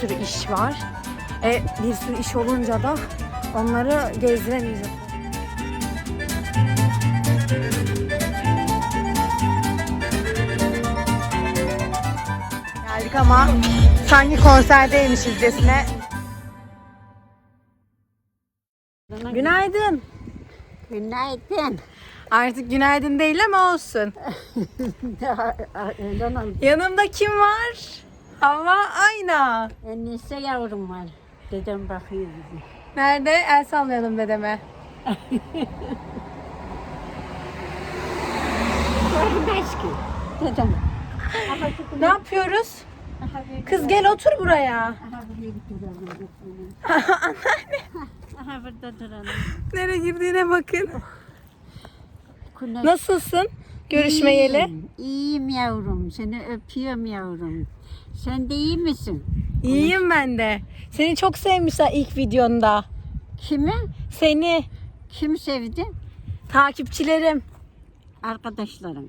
sürü iş var. E, bir sürü iş olunca da onları gezdiremeyeceğim. Geldik ama sanki konserdeymişizcesine. Günaydın. Günaydın. Artık günaydın değil ama olsun. Yanımda kim var? Hava Ayna. Enise yavrum var. Dedem bakıyor bize. Nerede? El sallayalım dedeme. Görmez ki. Dedem. Ne yapıyoruz? Kız gel otur buraya. Aha buraya. Aha burada duralım. Nereye girdiğine bakın. Nasılsın? Görüşmeyeli. İyiyim, iyiyim yavrum. Seni öpüyorum yavrum. Sen de iyi misin? İyiyim ben de. Seni çok sevmişler ilk videonda. Kimi? Seni Kim sevdi? takipçilerim. Arkadaşlarım.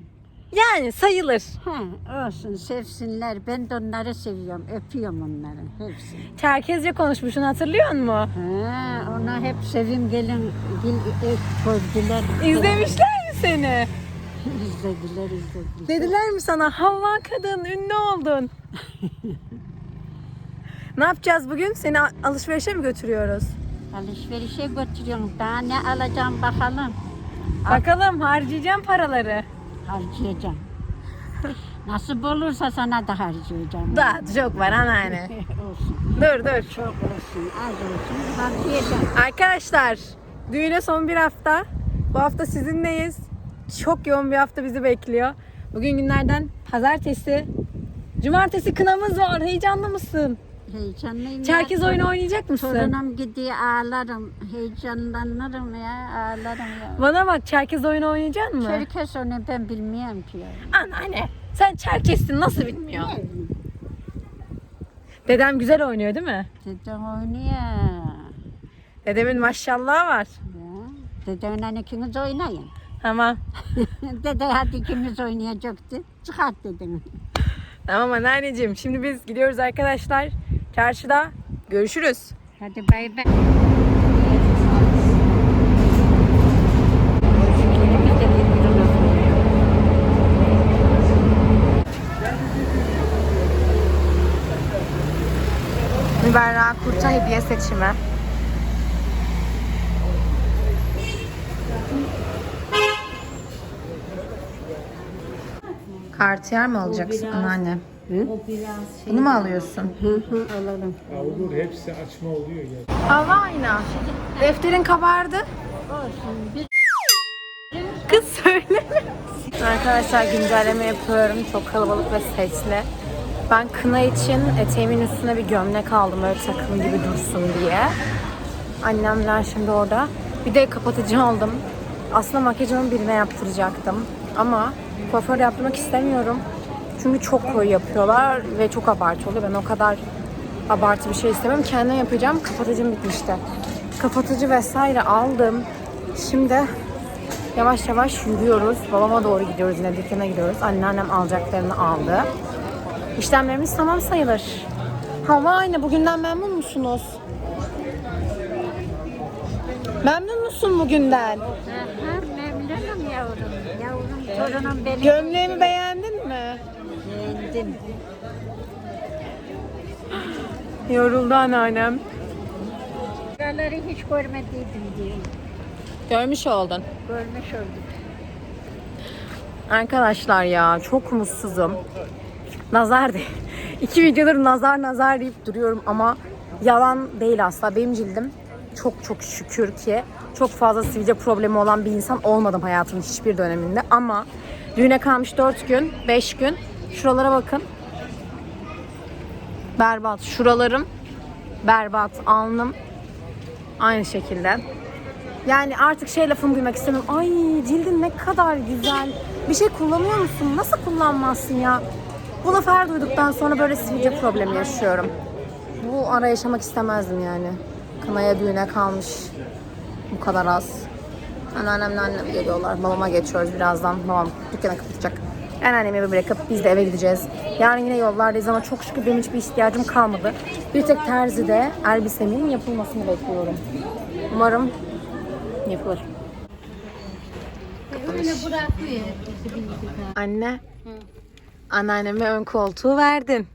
Yani sayılır. Ha, olsun sevsinler. Ben de onları seviyorum. Öpüyorum onları. Hepsini. Çerkezce konuşmuşsun hatırlıyor musun? Ha, ona hep sevim gelin gil et koydular. İzlemişler mi seni? İzlediler, izlediler. Dediler mi sana Havva kadın ünlü oldun? ne yapacağız bugün? Seni alışverişe mi götürüyoruz? Alışverişe götürüyorum. Daha ne alacağım bakalım. Bakalım harcayacağım paraları. Harcayacağım. Nasıl olursa sana da harcayacağım. Daha çok var anneanne. olsun. dur dur. Çok olsun, az olsun. Harcayacağım. Arkadaşlar düğüne son bir hafta. Bu hafta sizinleyiz. Çok yoğun bir hafta bizi bekliyor. Bugün günlerden pazartesi. Cumartesi kınamız var. Heyecanlı mısın? Heyecanlıyım. Çerkez oyunu oynayacak mısın? Torunum gidiyor ağlarım. Heyecanlanırım ya ağlarım ya. Bana bak Çerkez oyunu oynayacak mısın? Çerkez onu ben bilmiyorum ki ya. Anneanne sen Çerkez'sin nasıl bilmiyorsun? Dedem güzel oynuyor değil mi? Dedem oynuyor. Dedemin maşallahı var. Ya. Dedeyle ikiniz oynayın. Tamam. Dede hadi ikimiz oynayacaktı. Çıkart dedim. Tamam anneanneciğim. Şimdi biz gidiyoruz arkadaşlar. Çarşıda görüşürüz. Hadi bay bay. Müberra Kurt'a hediye seçimi. Kartiyer mi alacaksın anneanne? Bunu mu alıyorsun? Alalım. Ya olur hepsi açma oluyor ya. Hava ayna. Defterin kabardı. Kız söyle. Arkadaşlar güncelleme yapıyorum. Çok kalabalık ve sesli. Ben kına için eteğimin üstüne bir gömlek aldım böyle takım gibi dursun diye. Annemler şimdi orada. Bir de kapatıcı aldım. Aslında makyajımı birine yaptıracaktım. Ama kuaför yaptırmak istemiyorum. Çünkü çok koyu yapıyorlar ve çok abartı oluyor. Ben o kadar abartı bir şey istemem. Kendim yapacağım. Kapatıcım bitmişti. Kapatıcı vesaire aldım. Şimdi Yavaş yavaş yürüyoruz. Babama doğru gidiyoruz yine dükkana gidiyoruz. Anneannem alacaklarını aldı. İşlemlerimiz tamam sayılır. Hava aynı. Bugünden memnun musunuz? Memnun musun bugünden? Aha, memnunum yavrum. Torunum benim. Gömleğimi beğendin mi? Beğendim. Yoruldu anneannem. Buraları hiç görmediydim diye. Görmüş oldun. Görmüş olduk. Arkadaşlar ya çok mutsuzum. Nazar değil. İki videodur nazar nazar deyip duruyorum ama yalan değil asla. Benim cildim çok çok şükür ki çok fazla sivilce problemi olan bir insan olmadım hayatımın hiçbir döneminde. Ama düğüne kalmış 4 gün, 5 gün. Şuralara bakın. Berbat. Şuralarım berbat. Alnım aynı şekilde. Yani artık şey lafını duymak istemiyorum. Ay cildin ne kadar güzel. Bir şey kullanıyor musun? Nasıl kullanmazsın ya? Bu lafı her duyduktan sonra böyle sivilce problemi yaşıyorum. Bu ara yaşamak istemezdim yani. Kınaya düğüne kalmış. Bu kadar az. Anneannemle annem geliyorlar. Babama geçiyoruz birazdan. Babam dükkanı kapatacak. Anneannemi eve bırakıp biz de eve gideceğiz. Yarın yine yollardayız ama çok şükür benim hiçbir ihtiyacım kalmadı. Bir tek terzide elbisemin yapılmasını bekliyorum. Umarım yapılır. Öyle bırakıyor. Anne, anneanneme ön koltuğu verdin.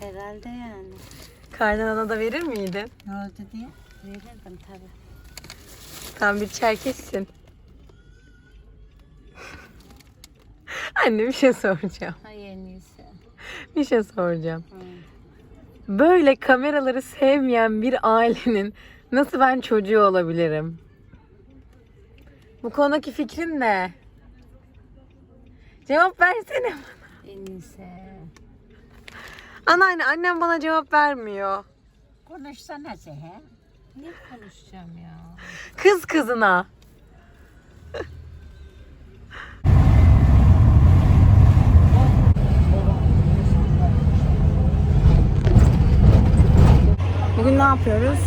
Herhalde yani. Kaynanana da verir miydin? Ne oldu diye? Verirdim tabii. Tam bir çerkessin. Anne bir şey soracağım. Hay en iyisi. Bir şey soracağım. Böyle kameraları sevmeyen bir ailenin nasıl ben çocuğu olabilirim? Bu konudaki fikrin ne? Cevap versene. En iyisi. Anneanne annem bana cevap vermiyor. Konuşsana Seher. Ne konuşacağım ya? Kız kızına. Bugün ne yapıyoruz?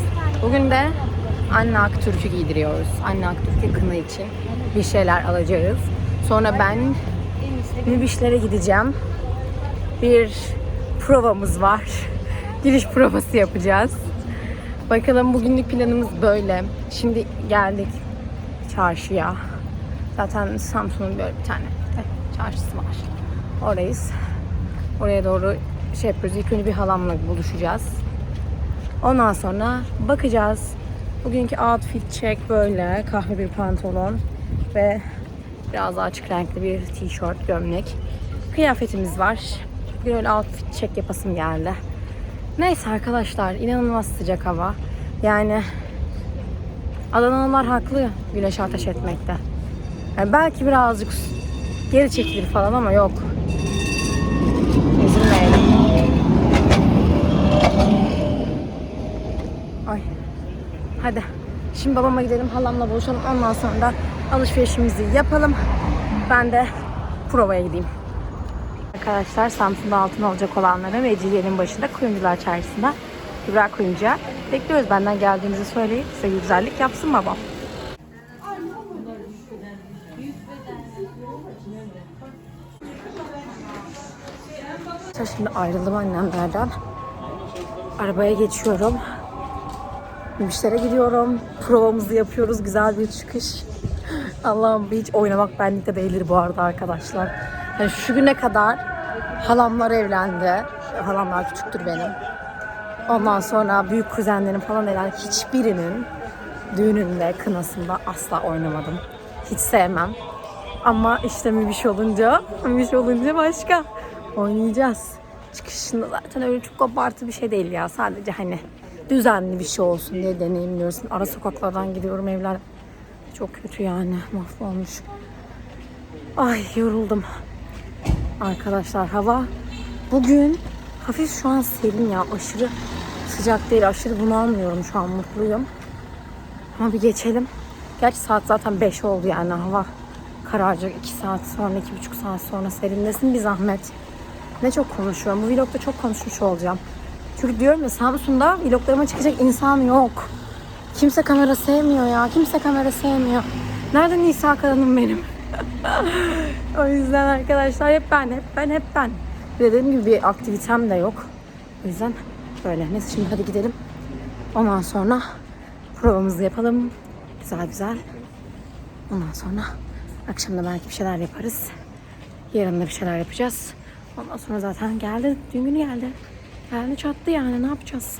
Bugün de anne Aktürk'ü giydiriyoruz. Anne Aktürk'ü kına için bir şeyler alacağız. Sonra ben Mübişlere gideceğim. Bir provamız var. Giriş provası yapacağız. Bakalım bugünlük planımız böyle. Şimdi geldik çarşıya. Zaten Samsun'un böyle bir tane çarşısı var. Oradayız. Oraya doğru şey yapıyoruz. İlk önce bir halamla buluşacağız. Ondan sonra bakacağız. Bugünkü outfit check böyle. Kahve bir pantolon ve biraz daha açık renkli bir tişört, gömlek. Kıyafetimiz var. Bir öyle outfit check yapasım geldi. Neyse arkadaşlar inanılmaz sıcak hava. Yani Adanalılar haklı güneş ateş etmekte. Yani belki birazcık geri çekilir falan ama yok. Üzülmeyelim. Ay. Hadi. Şimdi babama gidelim halamla buluşalım. Ondan sonra da alışverişimizi yapalım. Ben de provaya gideyim. Arkadaşlar Samsun'da altın olacak olanlara Mecidiye'nin başında Kuyumcular Çarşısı'nda Kübra Kuyumcu'ya bekliyoruz. Benden geldiğinizi söyleyip size güzellik yapsın babam. Şimdi ayrıldım annemlerden. Arabaya geçiyorum. Müştere gidiyorum. Provamızı yapıyoruz. Güzel bir çıkış. Allah'ım hiç oynamak benlikte değildir bu arada arkadaşlar. Yani şu güne kadar halamlar evlendi. Halamlar küçüktür benim. Ondan sonra büyük kuzenlerim falan evlendi. Hiçbirinin düğününde, kınasında asla oynamadım. Hiç sevmem. Ama işte şey olunca, şey olunca başka. Oynayacağız. Çıkışında zaten öyle çok abartı bir şey değil ya. Sadece hani düzenli bir şey olsun diye deneyimliyorsun. Ara sokaklardan gidiyorum evler. Çok kötü yani. Mahvolmuş. Ay yoruldum. Arkadaşlar hava bugün hafif şu an serin ya. Aşırı sıcak değil. Aşırı bunalmıyorum şu an mutluyum. Ama bir geçelim. Gerçi saat zaten 5 oldu yani hava kararacak 2 saat sonra 2,5 saat sonra serinlesin bir zahmet. Ne çok konuşuyorum. Bu vlogda çok konuşmuş olacağım. Çünkü diyorum ya Samsun'da vloglarıma çıkacak insan yok. Kimse kamera sevmiyor ya. Kimse kamera sevmiyor. Nerede Nisa Karan'ım benim? o yüzden arkadaşlar hep ben, hep ben, hep ben. Dediğim gibi bir aktivitem de yok. O yüzden böyle. Neyse şimdi hadi gidelim. Ondan sonra provamızı yapalım. Güzel güzel. Ondan sonra akşam da belki bir şeyler yaparız. Yarın da bir şeyler yapacağız. Ondan sonra zaten geldi. Dün günü geldi. Geldi çattı yani ne yapacağız?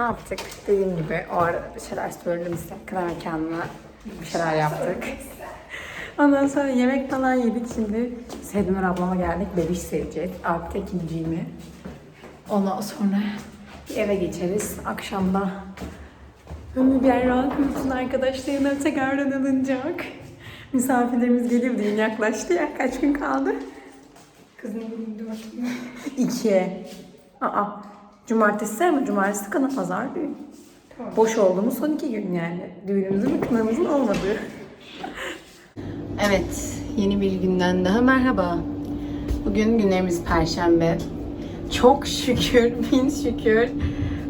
Ne yaptık? Dediğim gibi o arada bir şeyler söyledim size. Kına mekanına bir şeyler yaptık. Ondan sonra yemek falan yedik şimdi. Sedmer ablama geldik. Bebiş seveceğiz. Alp ikinciğimi. Ondan sonra bir eve geçeriz. Akşamda Ömür bir rahat uyusun arkadaşlarına tekrardan alınacak. Misafirlerimiz gelir düğün yaklaştı ya. Kaç gün kaldı? Kız ne bileyim dur bakayım. İki. Aa. Cumartesi ama cumartesi kana pazar düğün. Boş olduğumuz son iki gün yani. Düğünümüzün ve kınamızın olmadığı. Evet, yeni bir günden daha merhaba. Bugün günlerimiz Perşembe. Çok şükür, bin şükür.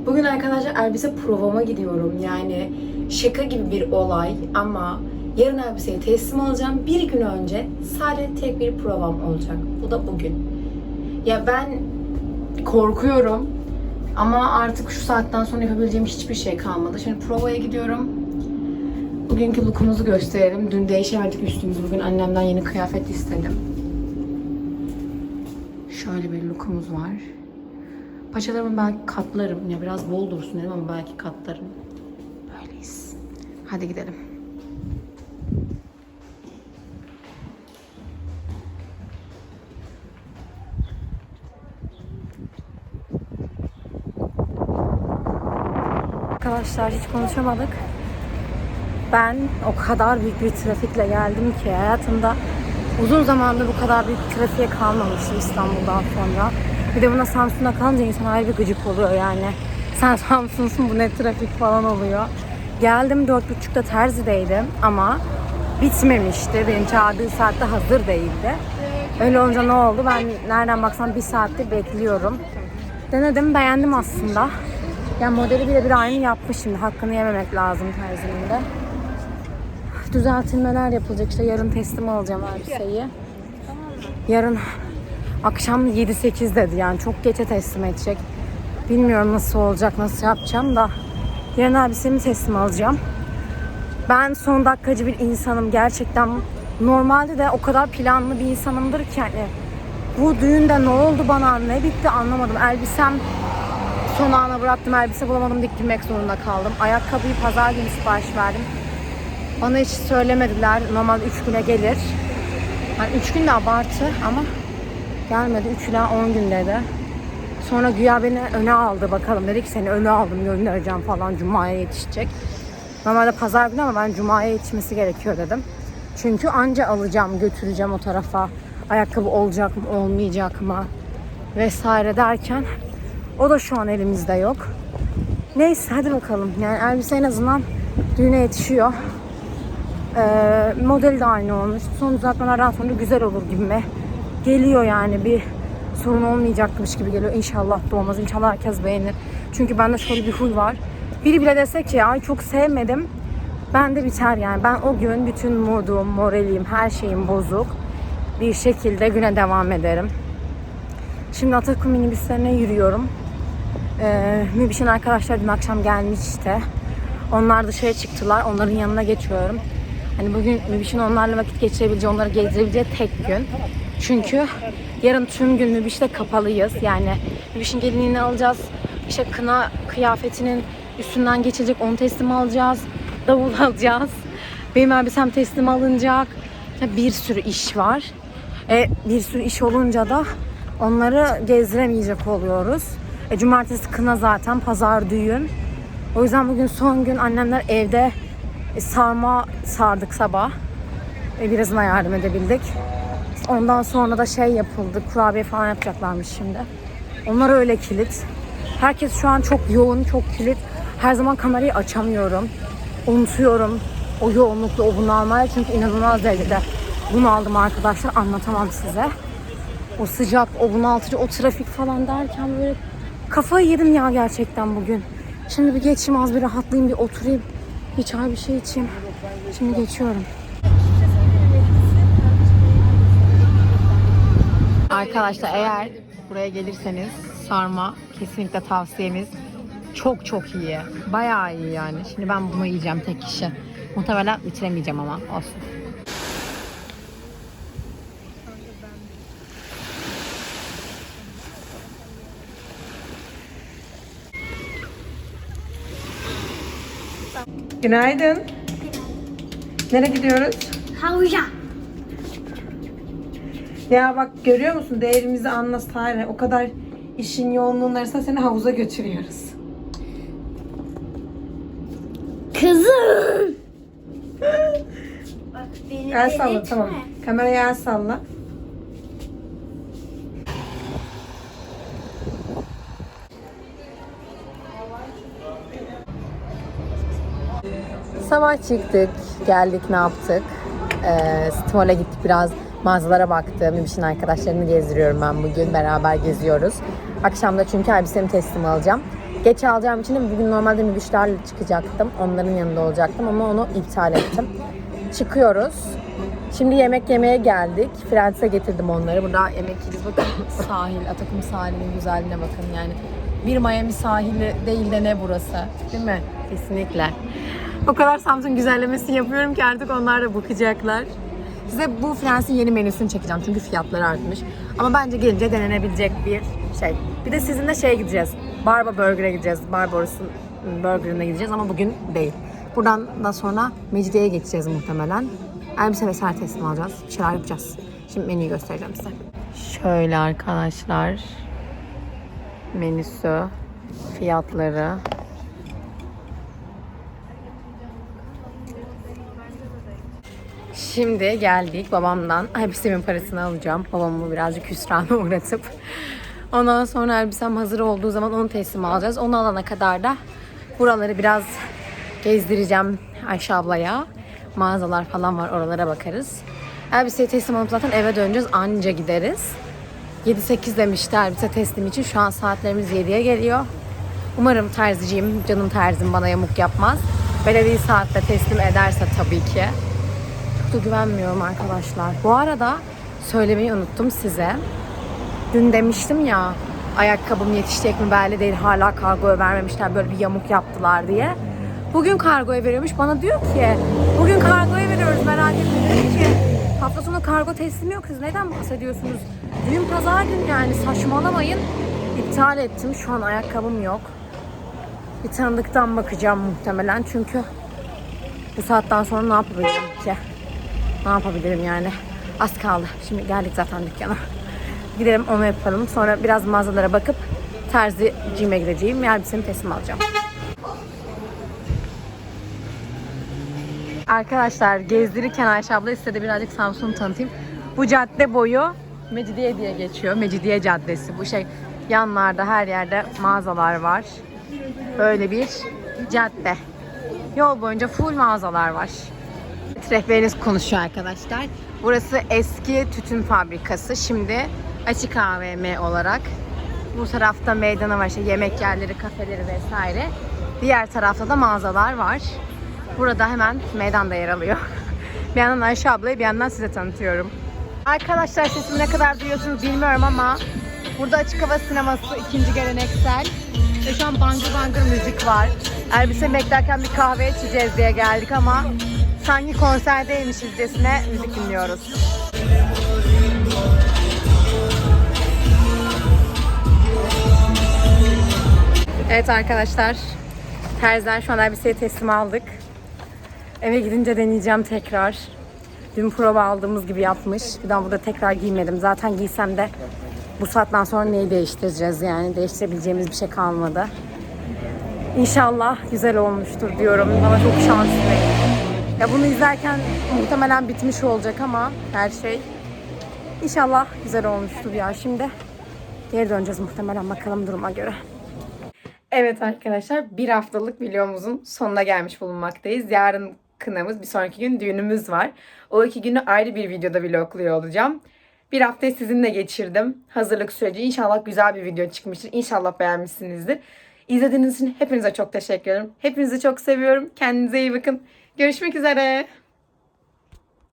Bugün arkadaşlar elbise provama gidiyorum. Yani şaka gibi bir olay ama yarın elbiseyi teslim alacağım. Bir gün önce sadece tek bir provam olacak. Bu da bugün. Ya ben korkuyorum ama artık şu saatten sonra yapabileceğim hiçbir şey kalmadı. Şimdi provaya gidiyorum. Bugünkü lookumuzu gösterelim. Dün değişemedik üstümüzü. Bugün annemden yeni kıyafet istedim. Şöyle bir lookumuz var. Paçalarımı belki katlarım. Ya biraz bol dursun dedim ama belki katlarım. Böyleyiz. Hadi gidelim. Arkadaşlar hiç konuşamadık. Ben o kadar büyük bir trafikle geldim ki hayatımda uzun zamandır bu kadar büyük trafiğe kalmamıştım İstanbul'dan sonra. Bir de buna Samsun'da kalınca insan ayrı bir gıcık oluyor yani. Sen Samsun'sun bu ne trafik falan oluyor. Geldim dört buçukta terzideydim ama bitmemişti. Benim çağırdığı saatte hazır değildi. Öyle olunca ne oldu? Ben nereden baksam bir saattir bekliyorum. Denedim beğendim aslında. Yani modeli bile bir aynı yapmış şimdi. Hakkını yememek lazım terzinin de. Düzeltilmeler yapılacak. İşte yarın teslim alacağım elbiseyi. Yarın akşam 7-8 dedi yani. Çok geçe teslim edecek. Bilmiyorum nasıl olacak, nasıl yapacağım da. Yarın elbisemi teslim alacağım. Ben son dakikacı bir insanım gerçekten. Normalde de o kadar planlı bir insanımdır ki hani bu düğünde ne oldu bana ne bitti anlamadım. Elbisem son ana bıraktım elbise bulamadım diktirmek zorunda kaldım. Ayakkabıyı pazar günü sipariş verdim. Bana hiç söylemediler. Normalde 3 güne gelir. Yani 3 gün de abartı ama gelmedi. 3 ila 10 gün dedi. Sonra güya beni öne aldı bakalım. Dedi ki seni öne aldım göndereceğim falan. Cuma'ya yetişecek. Normalde pazar günü ama ben Cuma'ya yetişmesi gerekiyor dedim. Çünkü anca alacağım, götüreceğim o tarafa. Ayakkabı olacak mı, olmayacak mı vesaire derken o da şu an elimizde yok. Neyse hadi bakalım. Yani elbise en azından düğüne yetişiyor. Ee, modeli de aynı olmuş. Son düzeltmelerden sonra güzel olur gibi mi? Geliyor yani bir sorun olmayacakmış gibi geliyor. İnşallah da olmaz. İnşallah herkes beğenir. Çünkü bende şöyle bir huy var. Biri bile desek ki ay çok sevmedim. Ben de biter yani. Ben o gün bütün modum, moralim, her şeyim bozuk. Bir şekilde güne devam ederim. Şimdi Atakum minibüslerine yürüyorum. Ee, arkadaşlar dün akşam gelmişti. Onlar dışarı çıktılar. Onların yanına geçiyorum. Hani bugün Mübiş'in onlarla vakit geçirebileceği, onları gezdirebileceği tek gün. Çünkü yarın tüm gün Mübiş'te kapalıyız. Yani Mübiş'in gelinliğini alacağız. İşte kına kıyafetinin üstünden geçilecek onu teslim alacağız. Davul alacağız. Benim elbisem teslim alınacak. Bir sürü iş var. E, bir sürü iş olunca da onları gezdiremeyecek oluyoruz. E, cumartesi kına zaten, pazar düğün. O yüzden bugün son gün annemler evde e, sarma sardık sabah. E, birazına yardım edebildik. Ondan sonra da şey yapıldı, kurabiye falan yapacaklarmış şimdi. Onlar öyle kilit. Herkes şu an çok yoğun, çok kilit. Her zaman kamerayı açamıyorum. Unutuyorum o yoğunlukla o bunalmaya çünkü inanılmaz derecede bunaldım arkadaşlar anlatamam size. O sıcak, o bunaltıcı, o trafik falan derken böyle kafayı yedim ya gerçekten bugün. Şimdi bir geçeyim az bir rahatlayayım bir oturayım. Bir çay bir şey içeyim. Şimdi geçiyorum. Arkadaşlar eğer buraya gelirseniz sarma kesinlikle tavsiyemiz. Çok çok iyi. Bayağı iyi yani. Şimdi ben bunu yiyeceğim tek kişi. Muhtemelen bitiremeyeceğim ama olsun. Günaydın. Nereye gidiyoruz? Havuca. Ya bak görüyor musun değerimizi anla Sare. O kadar işin yoğunluğun arasında seni havuza götürüyoruz. Kızım. Bak beni El salla delirtme. tamam. Kameraya el salla. Sabah çıktık, geldik ne yaptık? Ee, Stimol'e gittik biraz mağazalara baktım. Mibiş'in arkadaşlarını gezdiriyorum ben bugün. Beraber geziyoruz. Akşamda çünkü elbisemi teslim alacağım. Geç alacağım için de bugün normalde Mibişlerle çıkacaktım. Onların yanında olacaktım ama onu iptal ettim. Çıkıyoruz. Şimdi yemek yemeye geldik. Fransa'ya getirdim onları. Burada yemek yiyeceğiz. Bakın sahil, Atakum sahilinin güzelliğine bakın yani. Bir Miami sahili değil de ne burası? Değil mi? Kesinlikle. O kadar Samsun güzellemesi yapıyorum ki artık onlar da bakacaklar. Size bu Fransa'nın yeni menüsünü çekeceğim çünkü fiyatları artmış. Ama bence gelince denenebilecek bir şey. Bir de sizinle şeye gideceğiz. Barba Burger'e gideceğiz. Barbaros'un Burger'ına gideceğiz ama bugün değil. Buradan da sonra Mecidiye'ye geçeceğiz muhtemelen. Elbise vesaire teslim alacağız. Bir şeyler yapacağız. Şimdi menüyü göstereceğim size. Şöyle arkadaşlar. Menüsü, fiyatları. Şimdi geldik babamdan elbisemin parasını alacağım. Babamı birazcık hüsrana uğratıp. Ondan sonra elbisem hazır olduğu zaman onu teslim alacağız. Onu alana kadar da buraları biraz gezdireceğim Ayşe ablaya. Mağazalar falan var oralara bakarız. Elbiseyi teslim alıp zaten eve döneceğiz anca gideriz. 7-8 demişti elbise teslim için. Şu an saatlerimiz 7'ye geliyor. Umarım terziciyim, canım terzim bana yamuk yapmaz. Belediye saatte teslim ederse tabii ki. Çok da güvenmiyorum arkadaşlar. Bu arada söylemeyi unuttum size. Dün demiştim ya ayakkabım yetişecek mi belli değil hala kargoya vermemişler böyle bir yamuk yaptılar diye. Bugün kargoya veriyormuş bana diyor ki bugün kargoya veriyoruz merak etme dedim ki hafta sonu kargo teslimi yok siz neden bahsediyorsunuz? Düğün pazar günü yani saçmalamayın. İptal ettim şu an ayakkabım yok. Bir tanıdıktan bakacağım muhtemelen çünkü bu saatten sonra ne yapabilirim ki? Ne yapabilirim yani? Az kaldı. Şimdi geldik zaten dükkana. Gidelim onu yapalım. Sonra biraz mağazalara bakıp terzicime gideceğim. Elbisemi teslim alacağım. Arkadaşlar gezdirirken Ayşe abla istedi birazcık Samsun'u tanıtayım. Bu cadde boyu Mecidiye diye geçiyor. Mecidiye Caddesi. Bu şey yanlarda her yerde mağazalar var. Böyle bir cadde. Yol boyunca full mağazalar var. Rehberiniz konuşuyor arkadaşlar. Burası eski tütün fabrikası. Şimdi açık AVM olarak. Bu tarafta meydanı var işte yemek yerleri, kafeleri vesaire. Diğer tarafta da mağazalar var. Burada hemen meydanda yer alıyor. bir yandan Ayşe ablayı bir yandan size tanıtıyorum. Arkadaşlar sesimi ne kadar duyuyorsunuz bilmiyorum ama burada açık hava sineması ikinci geleneksel. Ve şu an bangır bangır müzik var. Elbise beklerken bir kahve içeceğiz diye geldik ama sanki konserdeymişizcesine müzik dinliyoruz. Evet arkadaşlar. Terzden şu an elbiseyi teslim aldık. Eve gidince deneyeceğim tekrar. Dün prova aldığımız gibi yapmış. Bir daha burada tekrar giymedim. Zaten giysem de bu saatten sonra neyi değiştireceğiz yani. Değiştirebileceğimiz bir şey kalmadı. İnşallah güzel olmuştur diyorum. Bana çok şanslıyım. Ya bunu izlerken muhtemelen bitmiş olacak ama her şey İnşallah güzel olmuştur ya. Şimdi geri döneceğiz muhtemelen bakalım duruma göre. Evet arkadaşlar bir haftalık videomuzun sonuna gelmiş bulunmaktayız. Yarın kınamız bir sonraki gün düğünümüz var. O iki günü ayrı bir videoda vlogluyor olacağım. Bir haftayı sizinle geçirdim. Hazırlık süreci inşallah güzel bir video çıkmıştır. İnşallah beğenmişsinizdir. İzlediğiniz için hepinize çok teşekkür ederim. Hepinizi çok seviyorum. Kendinize iyi bakın. Görüşmek üzere.